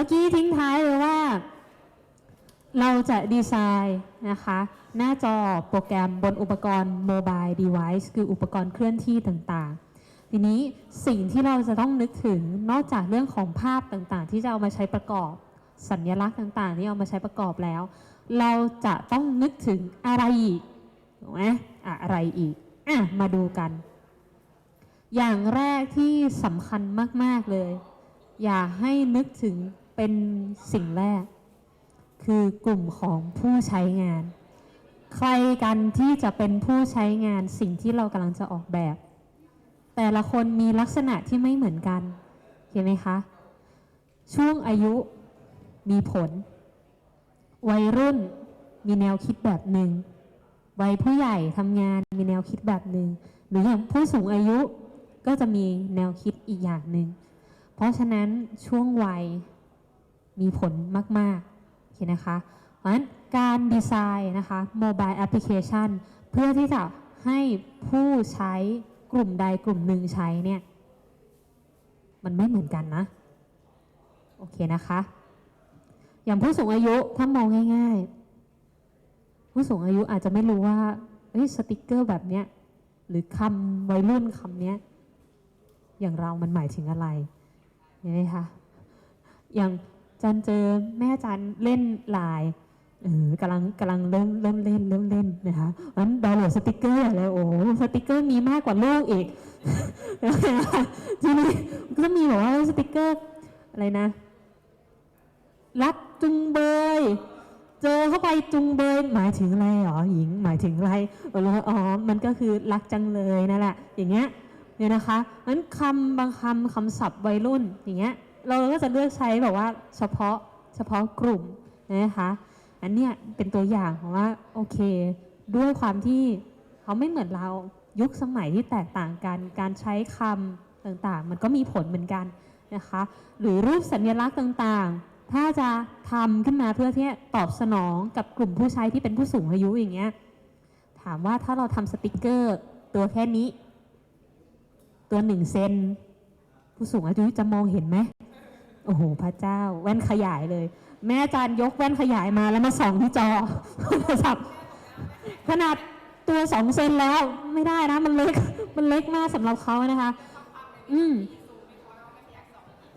มื่อกี้ทิ้งท้ายเลยว่า เราจะดีไซน์นะคะ หน้าจอโปรแกรมบนอุปกรณ์โมบายเดเวิ์คืออุปกรณ์เคลื่อนที่ต่างๆ ทีนี้สิ่งที่เราจะต้องนึกถึงนอกจากเรื่องของภาพต่างๆ ที่จะเอามาใช้ประกอบ สัญลักษณ์ต่างๆ ที่เอามาใช้ประกอบแล้ว เราจะต้องนึกถึงอะไรอีกถูกไหมอะไรอีกอะมาดูกัน อย่างแรกที่สำคัญมาก ๆ เลย อย่าให้นึกถึง เป็นสิ่งแรก คือกลุ่มของผู้ใช้งาน ใครกันที่จะเป็นผู้ใช้งานสิ่งที่เรากำลังจะออกแบบ แต่ละคนมีลักษณะที่ไม่เหมือนกัน เห็นไหมคะ ช่วงอายุมีผล วัยรุ่นมีแนวคิดแบบหนึ่งวัยผู้ใหญ่ทำงานมีแนวคิดแบบหนึ่งหรืออย่างผู้สูงอายุก็จะมีแนวคิดอีกอย่างหนึ่งเพราะฉะนั้นช่วงวัย มีผลมากๆโอเคนะคะเพราะฉะนั้นการดีไซน์นะคะโมบายแอปพลิเคชันเพื่อที่จะให้ผู้ใช้กลุ่มใดกลุ่มหนึ่งใช้เนี่ยมันไม่เหมือนกันนะ โอเคนะคะ อย่างผู้สูงอายุถ้ามองง่าย ๆ ผู้สูงอายุอาจจะไม่รู้ว่าเอ้ยสติกเกอร์แบบเนี้ยหรือคำวัยรุ่นคำเนี้ยอย่างเรามันหมายถึงอะไรเห็นไหมคะอย่าง จันเจอแม่จันเล่นลน์เออกำลังกำลังเริ่มเริ่มเล่นเริ่มเล่นนะคะนั้นดาวน์โหลดสติกเกอร์เลยโอ้สติกเกอร์มีมากกว่าลูกอีกนะคะทีนี้ก็จะมีแบบว่าสติกเกอร์อะไรนะ รักจุงเบย เจอเข้าไปจุงเบยหมายถึงอะไรหรอหญิงหมายถึงอะไรเอออ๋อมันก็คือรักจังเลยนั่นแหละอย่างเงี้ยเนี่ยนะคะนั้นคำบางคำคำศัพท์วัยรุ่นอย่างเงี้ย เราก็จะเลือกใช้แบบว่าเฉพาะเฉพาะกลุ่มนะคะอันเนี้ยเป็นตัวอย่างของว่าโอเค ด้วยความที่เขาไม่เหมือนเรายุคสมัยที่แตกต่างกัน การใช้คำต่างๆ มันก็มีผลเหมือนกันนะคะ หรือรูปสัญลักษณ์ต่างๆ ถ้าจะทำขึ้นมาเพื่อที่ตอบสนองกับกลุ่มผู้ใช้ที่เป็นผู้สูงอายุอย่างเงี้ยถามว่าถ้าเราทำสติกเกอร์ตัวแค่นี้ ตัวหนึ่งเซน ผู้สูงอายุจะมองเห็นไหมโอ้โห พระเจ้า แว่นขยายเลย แม่อาจารย์ยกแว่นขยายมาแล้วมาส่องที่จอโทรศัพท์ขนาดตัวสองเซนแล้วไม่ได้นะ มันเล็กมันเล็กมากสำหรับเขานะคะ อืม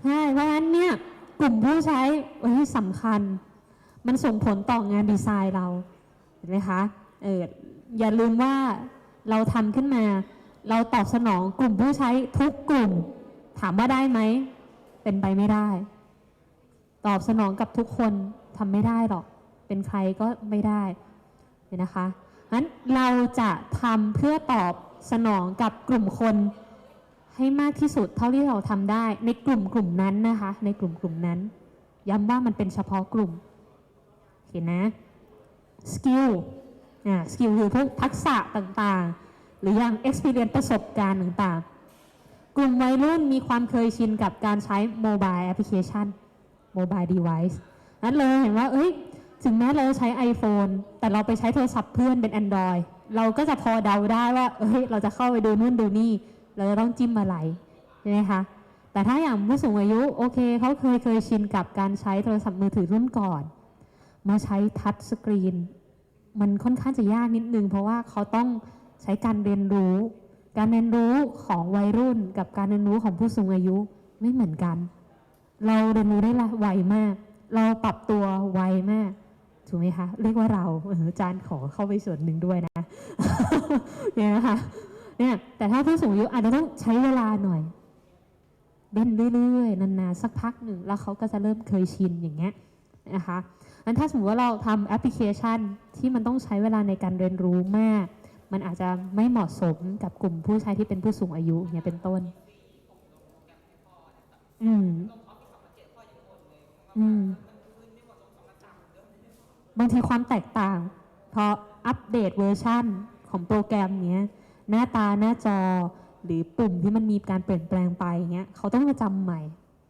ใช่เพราะฉะนั้นเนี่ยกลุ่มผู้ใช้เฮ้ยสำคัญ มันส่งผลต่องานดีไซน์เราเห็นไหมคะเอออย่าลืมว่าเราทำขึ้นมา เราตอบสนองกลุ่มผู้ใช้ทุกกลุ่ม ถามว่าได้ไหม เป็นไปไม่ได้ ตอบสนองกับทุกคนทำไม่ได้หรอก เป็นใครก็ไม่ได้เห็นนะคะงั้นเราจะทำเพื่อตอบสนองกับกลุ่มคน ให้มากที่สุดเท่าที่เราทำได้ ในกลุ่มกลุ่มนั้นนะคะ ในกลุ่มกลุ่มนั้น ย้ำว่ามันเป็นเฉพาะกลุ่มเห็นนะสกิลอ่าสกิลคือพวกทักษะต่างๆ หรืออย่าง experience ประสบการณ์ต่างๆ กลุ่มวัยรุ่นมีความเคยชินกับการใช้โมบายแอปพลิเคชันโมบายเดเวิ์นั้นเลยเห็นว่า เอ้ย ถึงแม้เราจะใช้ iPhone แต่เราไปใช้โทรศัพท์เพื่อนเป็น Android เราก็จะพอเดาได้ว่า เอ้ย เราจะเข้าไปดูนู่นดูนี่ เราจะต้องจิ้มอะไร ใช่ไหมคะ แต่ถ้าอย่างผู้สูงอายุ โอเค เขาเคยเคยชินกับการใช้โทรศัพท์มือถือรุ่นก่อน มาใช้ทัชสกรีน มันค่อนข้างจะยากนิดนึง เพราะว่าเขาต้องใช้การเรียนรู้ การเรียนรู้ของวัยรุ่นกับการเรียนรู้ของผู้สูงอายุไม่เหมือนกัน เราเรียนรู้ได้ละไวมาก เราปรับตัวไวมากถูกไหมคะเรียกว่าเราอออาจารย์ขอเข้าไปส่วนหนึ่งด้วยนะเนี่ยนะคะเนี่ยแต่ถ้าผู้สูงอายุอาจจะต้องใช้เวลาหน่อยเล่นเรื่อยๆนานๆสักพักหนึ่งแล้วเขาก็จะเริ่มเคยชินอย่างเงี้ยนะคะงั้นถ้าสมมติว่าเราทำแอปพลิเคชันที่มันต้องใช้เวลาในการเรียนรู้มาก มันอาจจะไม่เหมาะสมกับกลุ่มผู้ใช้ที่เป็นผู้สูงอายุเนี่ยเป็นต้น อืมอืมบางทีความแตกต่าง พออัปเดตเวอร์ชันของโปรแกรมเนี้ย หน้าตาหน้าจอหรือปุ่มที่มันมีการเปลี่ยนแปลงไปเงี้ยเขาต้องมาจำใหม่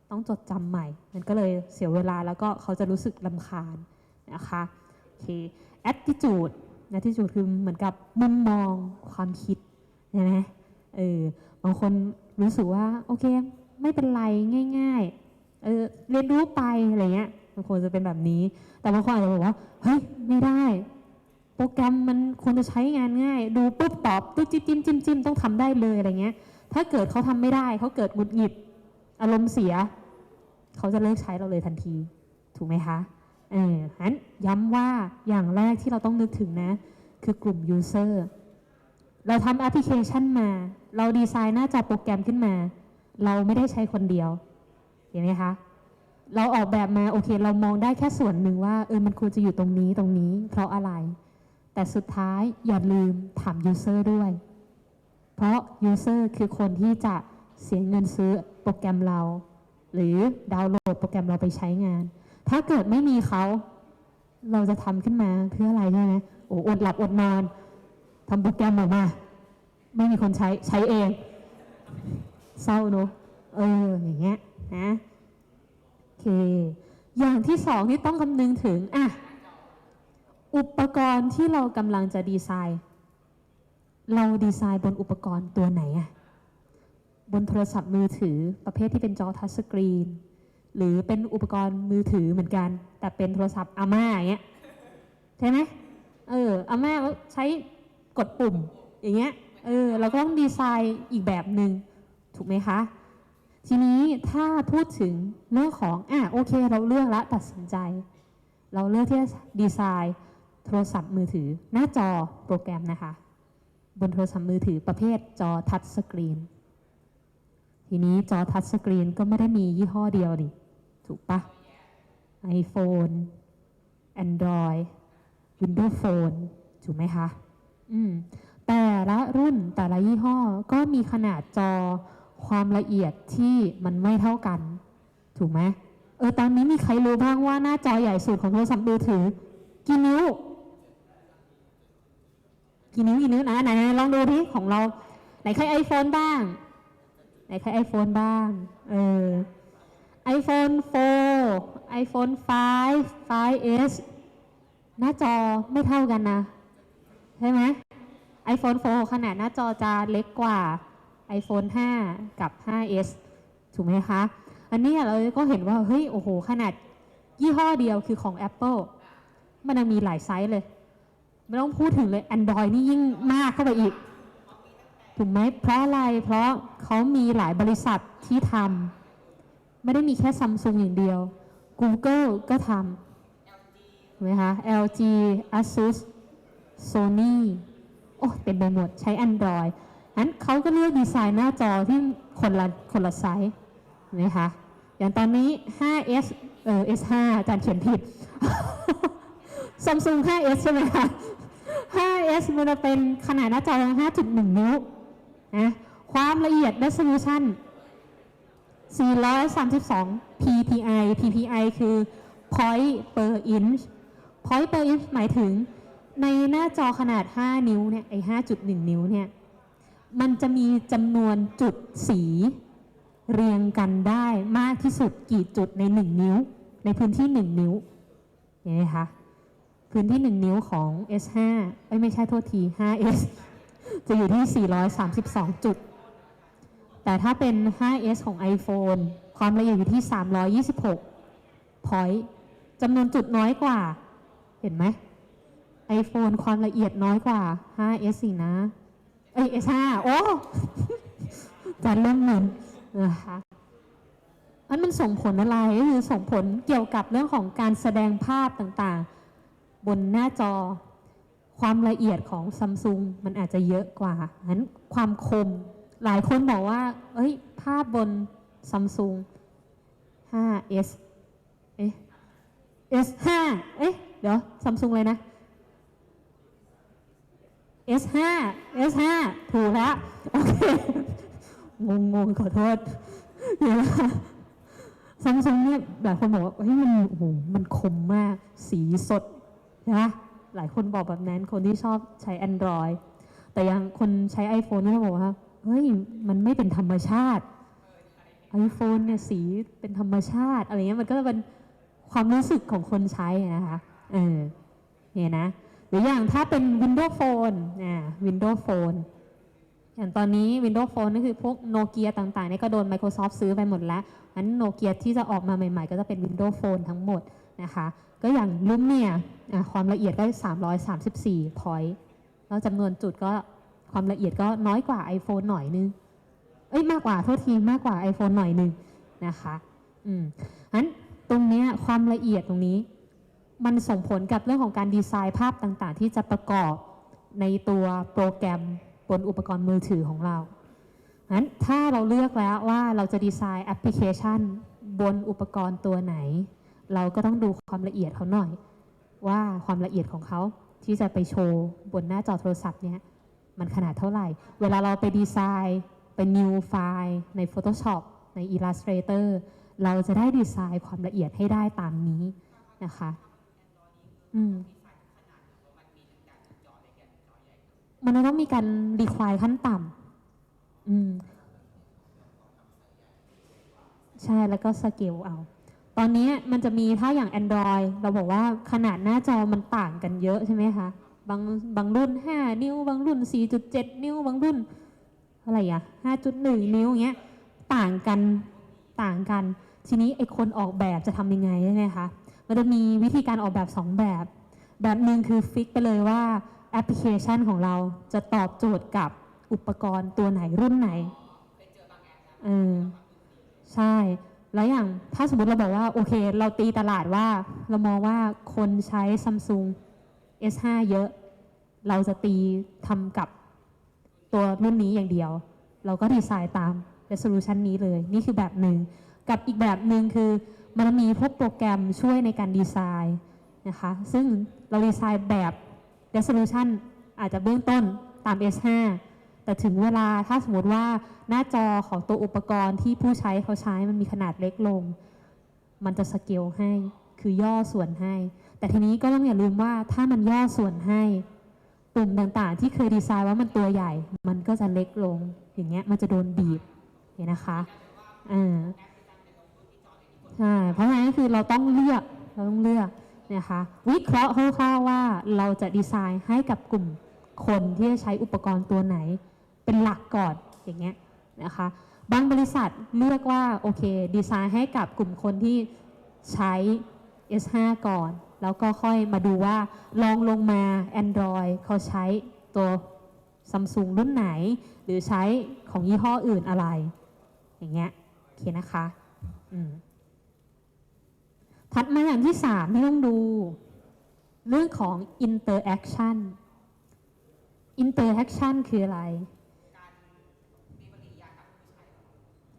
ต้องจดจำใหม่ มันก็เลยเสียเวลาแล้วก็เขาจะรู้สึกลำคาญนะคะโอเค attitude attitude คือเหมือนกับมุมมองความคิดใช่ไหมเออบางคนรู้สึกว่าโอเค ไม่เป็นไรง่าย ๆ เออเรียนรู้ไปอะไรเงี้ยบางคนจะเป็นแบบนี้ แต่บางคนอาจจะบอกว่าเฮ้ยไม่ได้ โปรแกรมมันควรจะใช้งานง่าย ดูปุ๊บตอบตุ๊จิ้มจิ้มจิ้มจิ้มต้องทำได้เลยอะไรเงี้ย ถ้าเกิดเขาทำไม่ได้เขาเกิดหงุดหงิดอารมณ์เสีย เขาจะเลิกใช้เราเลยทันที ถูกไหมคะ เออฮันย้ำว่าอย่างแรกที่เราต้องนึกถึงนะ คือกลุ่ม user เราทำแอปพลิเคชันมา เราดีไซน์หน้าจอโปรแกรมขึ้นมา เราไม่ได้ใช้คนเดียว เห็นไหมคะ เราออกแบบมาโอเค เรามองได้แค่ส่วนหนึ่งว่าเออมันควรจะอยู่ตรงนี้ตรงนี้ เพราะอะไร แต่สุดท้ายอย่าลืมถาม user ด้วย เพราะ user คือคนที่จะเสียเงินซื้อโปรแกรมเรา หรือดาวน์โหลดโปรแกรมเราไปใช้งาน ถ้าเกิดไม่มีเขาเราจะทำขึ้นมาเพื่ออะไรใช่ไหมโอ้อดหลับอดนอนทำโปรแกรมออกมา ไม่มีคนใช้ใช้เอง เศร้าเนอะเอออย่างเงี้ยนะโอเค อย่างที่สองที่ต้องคำนึงถึงอะอุปกรณ์ที่เรากำลังจะดีไซน์ เราดีไซน์บนอุปกรณ์ตัวไหนอะบนโทรศัพท์มือถือประเภทที่เป็นจอทัชสกรีน หรือเป็นอุปกรณ์มือถือเหมือนกัน แต่เป็นโทรศัพท์อาม่าอย่างเงี้ยใช่ไหมเอออาม่าก็ใช้กดปุ่มอย่างเงี้ยเออเราก็ต้องดีไซน์อีกแบบหนึ่งถูกไหมคะ ทีนี้ถ้าพูดถึงเรื่องของอะโอเค เราเลือกแล้วตัดสินใจ เราเลือกที่จะดีไซน์โทรศัพท์มือถือ หน้าจอโปรแกรมนะคะ บนโทรศัพท์มือถือประเภทจอทัชสกรีนทีนี้จอทัชสกรีนก็ไม่ได้มียี่ห้อเดียวดิ ถูกปะ iPhone Android Windows Phone ถูกไหมคะอืมแต่ละรุ่นแต่ละยี่ห้อก็มีขนาดจอความละเอียดที่มันไม่เท่ากัน ถูกไหมเออตอนนี้มีใครรู้บ้างว่าหน้าจอใหญ่สุดของโทรศัพท์มือถือกี่นิ้วกี่นิ้วกี่นิ้วนะไหนลองดูที่ของเรา ไหนใครไอโฟนบ้าง ไหนใครไอโฟนบ้าง เออ iPhone 4 iPhone 5 5s หน้าจอไม่เท่ากันนะ ใช่ไหม iPhone 4 ขนาดหน้าจอจะเล็กกว่า iPhone 5 กับ 5s ถูกไหมคะ อันนี้เราก็เห็นว่า เฮ้ย โอ้โห ขนาดยี่ห้อเดียวคือของ Apple มันยังมีหลายไซส์เลย ไม่ต้องพูดถึงเลย Android นี่ยิ่งมากเข้าไปอีก ถูกไหมเพราะอะไร เพราะเขามีหลายบริษัทที่ทำ ไม่ได้มีแค่ซัมซุงอย่างเดียว Google ก็ทำถูกไหมคะ LG Asus Sony โอ้เต็มไปหมดใช้ Android นั้นเขาก็เลือกดีไซน์หน้าจอที่คนละคนละไซส์เห็นไหมคะอย่างตอนนี้ 5s เออ s5 อาจารย์เขียนผิด Samsung 5s ใช่ไหมคะ 5s มันจะเป็นขนาดหน้าจอ 5.1 นิ้วนะความละเอียด resolution 432 ppi ppi คือ point per inch point per inch หมายถึงในหน้าจอขนาด 5 นิ้วเนี่ยไอ้5.1 นิ้วเนี่ยมันจะมีจำนวนจุดสีเรียงกันได้มากที่สุดกี่จุดใน 1 นิ้ว ในพื้นที่ 1 นิ้วเห็นไหมคะพื้นที่ 1 นิ้วของ S5 เอ้ยไม่ใช่โทษที 5S จะอยู่ที่ 432 จุด แต่ถ้าเป็น 5S ของ iPhone ความละเอียดอยู่ที่ 326 point จำนวนจุดน้อยกว่า เห็นไหม iPhone ความละเอียดน้อยกว่า 5S สินะ เอ้ย S5 โอ้จันเริ่มเงินนะคะอันมันส่งผลอะไรก็คือส่งผลเกี่ยวกับเรื่องของการแสดงภาพต่างๆ บนหน้าจอความละเอียดของซัมซุงมันอาจจะเยอะกว่า งั้นความคม หลายคนบอกว่า เอ้ย ภาพบนซัมซุง 5S เอ๊ะ S5 เอ๊ะ เดี๋ยวซัมซุงเลยนะ S5 S5 ถูกแล้วโอเค งงงๆขอโทษเดี๋ยวซัมซุงเนี่ยหลายคนบอกว่าเฮ้ยมันโอ้โหมันคมมาก สีสดนะหลายคนบอกแบบนั้น คนที่ชอบใช้ Android แต่ยังคนใช้ iPhone เนี่ยบอกว่า เฮ้ยมันไม่เป็นธรรมชาติ iPhone เนี่ยสีเป็นธรรมชาติอะไรเงี้ยมันก็จะเป็นความรู้สึกของคนใช้นะคะเออเนี่ยนะหรืออย่างถ้าเป็น Windows Phone อ่า Windows Phone อย่างตอนนี้ Windows Phone ก็คือพวกโนเกียต่างๆเนี่ยก็โดน Microsoft ซื้อไปหมดแล้วงั้นโนเกียที่จะออกมาใหม่ ๆ ก็จะเป็น Windows Phone ทั้งหมดนะคะ ก็อย่างลุ่มเนี่ยความละเอียดก็334 point แล้วจำนวนจุดก็ ความละเอียดก็น้อยกว่า iPhone หน่อยนึง เอ้ยมากกว่าโทษทีมากกว่า iPhone หน่อยนึงนะคะ อืมงั้นตรงนี้ความละเอียดตรงนี้ มันส่งผลกับเรื่องของการดีไซน์ภาพต่างๆ ที่จะประกอบในตัวโปรแกรมบนอุปกรณ์มือถือของเรางั้นถ้าเราเลือกแล้วว่าเราจะดีไซน์แอปพลิเคชัน บนอุปกรณ์ตัวไหน เราก็ต้องดูความละเอียดเขาหน่อย ว่าความละเอียดของเขาที่จะไปโชว์บนหน้าจอโทรศัพท์เนี้ย มันขนาดเท่าไหร่ เวลาเราไปดีไซน์เป็น new ไฟล์ใน Photoshop ใน Illustrator เราจะได้ดีไซน์ความละเอียดให้ได้ตามนี้นะคะอืมมันต้องมีการรีควายขั้นต่ำอืมใช่แล้วก็สเกลเอา ตอนนี้มันจะมีถ้าอย่าง Android เราบอกว่าขนาดหน้าจอมันต่างกันเยอะใช่ไหมคะ บางบางรุ่น 5 นิ้ว บางรุ่น 4.7 นิ้ว บางรุ่นอะไรอะ5.1 นิ้วเงี้ยต่างกันต่างกัน ทีนี้ไอ้คนออกแบบจะทำยังไงใช่ไหมคะมันจะมีวิธีการออกแบบ 2 แบบ แบบหนึ่งคือฟิกไปเลยว่าแอปพลิเคชันของเราจะตอบโจทย์กับอุปกรณ์ตัวไหนรุ่นไหนเออใช่ แล้วอย่างถ้าสมมติเราบอกว่า โอเค เราตีตลาดว่า เรามองว่าคนใช้ Samsung S5 เยอะ เราจะตีทำกับตัวรุ่นนี้อย่างเดียว เราก็ดีไซน์ตาม resolution นี้เลย นี่คือแบบหนึ่ง กับอีกแบบหนึ่งคือ มันมีพวกโปรแกรมช่วยในการดีไซน์นะคะ ซึ่งเราดีไซน์แบบ resolution อาจจะเบื้องต้นตาม S5 แต่ถึงเวลาถ้าสมมติว่าหน้าจอของตัวอุปกรณ์ที่ผู้ใช้เขาใช้มันมีขนาดเล็กลง มันจะสเกลให้ คือย่อส่วนให้ แต่ทีนี้ก็ต้องอย่าลืมว่าถ้ามันย่อส่วนให้ปุ่มต่างๆ ที่เคยดีไซน์ว่ามันตัวใหญ่ มันก็จะเล็กลง อย่างเงี้ยมันจะโดนบีบเห็นนะคะอ่าใช่เพราะฉะนั้นคือเราต้องเลือกเราต้องเลือกนะคะวิเคราะห์คร่าวๆว่าเราจะดีไซน์ให้กับกลุ่มคนที่จะใช้อุปกรณ์ตัวไหน เป็นหลักก่อนอย่างเงี้ยนะคะบางบริษัทเลือกว่าโอเคดีไซน์ให้กับกลุ่มคนที่ใช้ S5 ก่อน แล้วก็ค่อยมาดูว่าลองลงมา Android เขาใช้ตัว Samsung รุ่นไหน หรือใช้ของยี่ห้ออื่นอะไร อย่างเงี้ยโอเคนะคะถัดมาอย่างที่สามที่ต้องดู เรื่องของ interaction interaction คืออะไร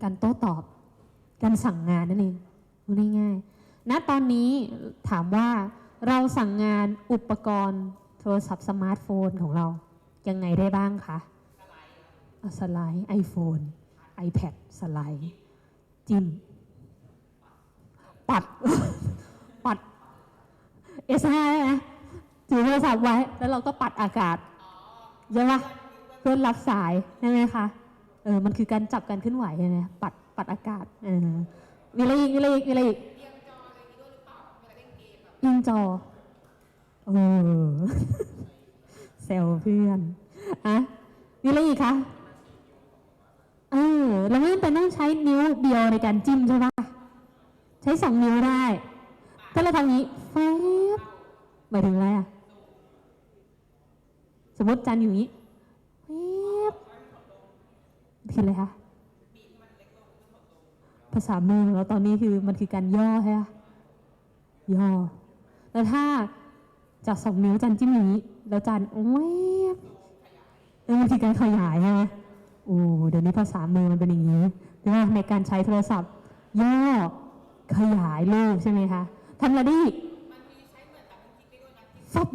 การโต้ตอบ การสั่งงานนั่นเองพูดง่ายๆ ณตอนนี้ถามว่าเราสั่งงานอุปกรณ์โทรศัพท์สมาร์ทโฟนของเรา ยังไงได้บ้างคะสไลด์ iPhone iPad สไลด์จิ้มปัด ปัด S5 ได้ไหมถือโทรศัพท์ไว้ แล้วเราก็ปัดอากาศใช่ปะเพื่อนรับสายใช่ไหมคะเออมันคือการจับการเคลื่อนไหวใช่ไหมปัดปัดอากาศเออมีอะไรอีกมีอะไรอีกมีอะไรอีก ยิงจอเออเซลเพื่อนอะมีอะไรอีกคะเออเราไม่จำเป็นต้องใช้นิ้วเดียวในการจิ้มใช่ปะใช้สองนิ้วได้ ถ้าเราทำอย่างนี้แฟบหมายถึงอะไรอะสมมติจันอยู่นี้แฟบคืออะไรคะภาษามือเราตอนนี้คือมันคือการย่อใช่ไหมย่อ แล้วถ้าจากสองนิ้วจันจิ้มอย่างนี้ แล้วจันโอ้ยเออมันคือการขยายใช่ไหมโอ้เดี๋ยวนี้ภาษามือมันเป็นอย่างนี้ใช่ไหมในการใช้โทรศัพท์ ย่อขยายรูปใช่ไหมคะทำอะไรได้อีกฟับ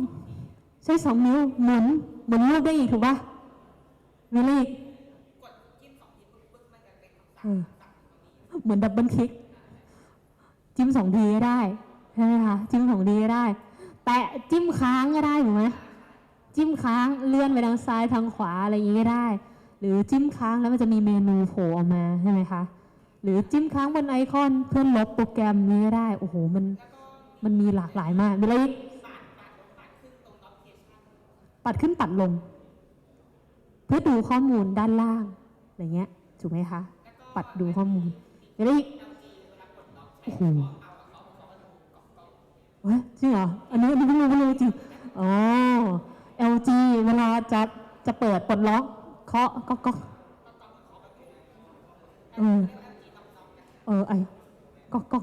ใช้สองนิ้วหมุนหมุนรูปได้อีกถูกปะมีอะไรอีกเออเหมือนดับเบิลคลิก จิ้มสองทีก็ได้ใช่ไหมคะจิ้มสองทีก็ แต่จิ้มค้างก็ได้ถูกไหมจิ้มค้างเลื่อนไปทางซ้ายทางขวาอะไรอย่างนี้ก็ได้ หรือจิ้มค้างแล้วมันจะมีเมนูโผล่ออกมาใช่ไหมคะหรือจิ้มค้างบนไอคอนเพื่อลบโปรแกรมนี้ก็ได้โอ้โหมันมันมีหลากหลายมากมีอะไรอีกปัดขึ้นปัดลง เพื่อดูข้อมูลด้านล่างอะไรเงี้ยถูกไหมคะปัดดูข้อมูลแล้วอีกโอ้โห เฮ้ยจริงเหรอ อันนี้อันนี้ไม่รู้ไม่รู้จริง อ๋อ LG เวลาจะจะเปิดปลดล็อกเคาะก็ก็เออเออไอ้ก็ก็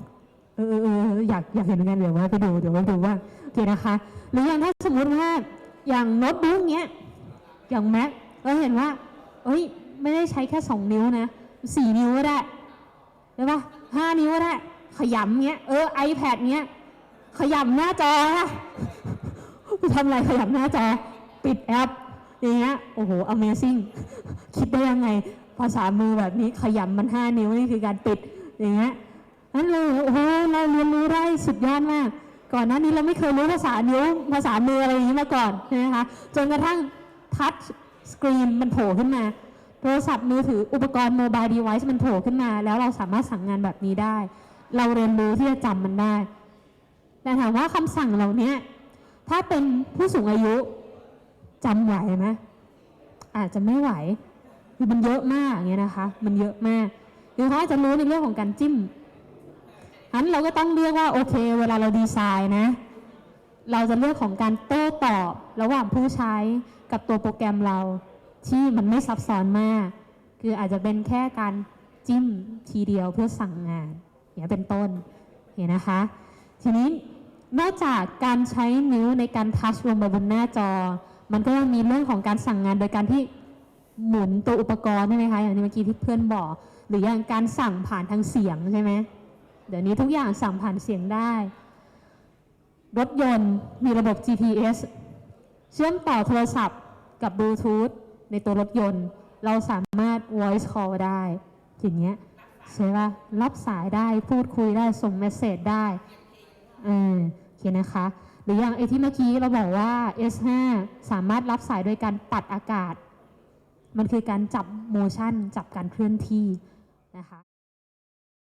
เออเอออยากอยากเห็นเหมือนกันเดี๋ยวว่าไปดูเดี๋ยวไปดูว่าโอเคนะคะ หรืออย่างถ้าสมมติว่าอย่างโน้ตบุ๊กเนี้ยอย่างแม็กเราเห็นว่า เอ้ย ไม่ได้ใช้แค่สองนิ้วนะสี่นิ้วก็ได้ได้ปะห้านิ้วก็ได้ ขยำเงี้ย เออ iPad เงี้ย ขยำหน้าจอนะทำอะไรขยำหน้าจอ ปิดแอป อย่างเงี้ย โอ้โห Amazing คิดได้ยังไง ภาษามือแบบนี้ขยำมันห้านิ้วนี่คือการปิด อย่างเงี้ยนั่นเลยโอ้โหเราเรียนรู้ได้สุดยอดมาก ก่อนหน้านี้เราไม่เคยรู้ภาษานิ้ว ภาษามืออะไรอย่างนี้มาก่อนใช่ไหมคะ จนกระทั่งทัชสกรีนมันโผล่ขึ้นมา โทรศัพท์มือถืออุปกรณ์โมบายดีไวซ์มันโผล่ขึ้นมา แล้วเราสามารถสั่งงานแบบนี้ได้ เราเรียนรู้ที่จะจำมันได้ แต่ถามว่าคำสั่งเหล่านี้ถ้าเป็นผู้สูงอายุจำไหวไหมอาจจะไม่ไหวคือมันเยอะมากอย่างเงี้ยนะคะ มันเยอะมากหรือเขาอาจจะรู้ในเรื่องของการจิ้มฉะนั้นเราก็ต้องเลือกว่าโอเค เวลาเราดีไซน์นะ เราจะเลือกของการโต้ตอบระหว่างผู้ใช้กับตัวโปรแกรมเราที่มันไม่ซับซ้อนมาก คืออาจจะเป็นแค่การจิ้มทีเดียวเพื่อสั่งงานอย่างเป็นต้นเห็นนะคะ ทีนี้ นอกจากการใช้นิ้วในการทัชลงไปบนหน้าจอ มันก็ยังมีเรื่องของการสั่งงานโดยการที่หมุนตัวอุปกรณ์ใช่ไหมคะอย่างที่เมื่อกี้ที่เพื่อนบอก หรืออย่างการสั่งผ่านทางเสียงใช่ไหมเดี๋ยวนี้ทุกอย่างสั่งผ่านเสียงได้ รถยนต์มีระบบ GPS เชื่อมต่อโทรศัพท์กับบลูทูธในตัวรถยนต์ เราสามารถ voice call ได้อย่างเงี้ยใช่ปะรับสายได้พูดคุยได้ส่งเมสเซจได้เออโอ เคนะคะ หรืออย่างไอที่เมื่อกี้เราบอกว่า S5 สามารถรับสายโดยการปัดอากาศ มันคือการจับโมชั่นจับการเคลื่อนที่นะคะ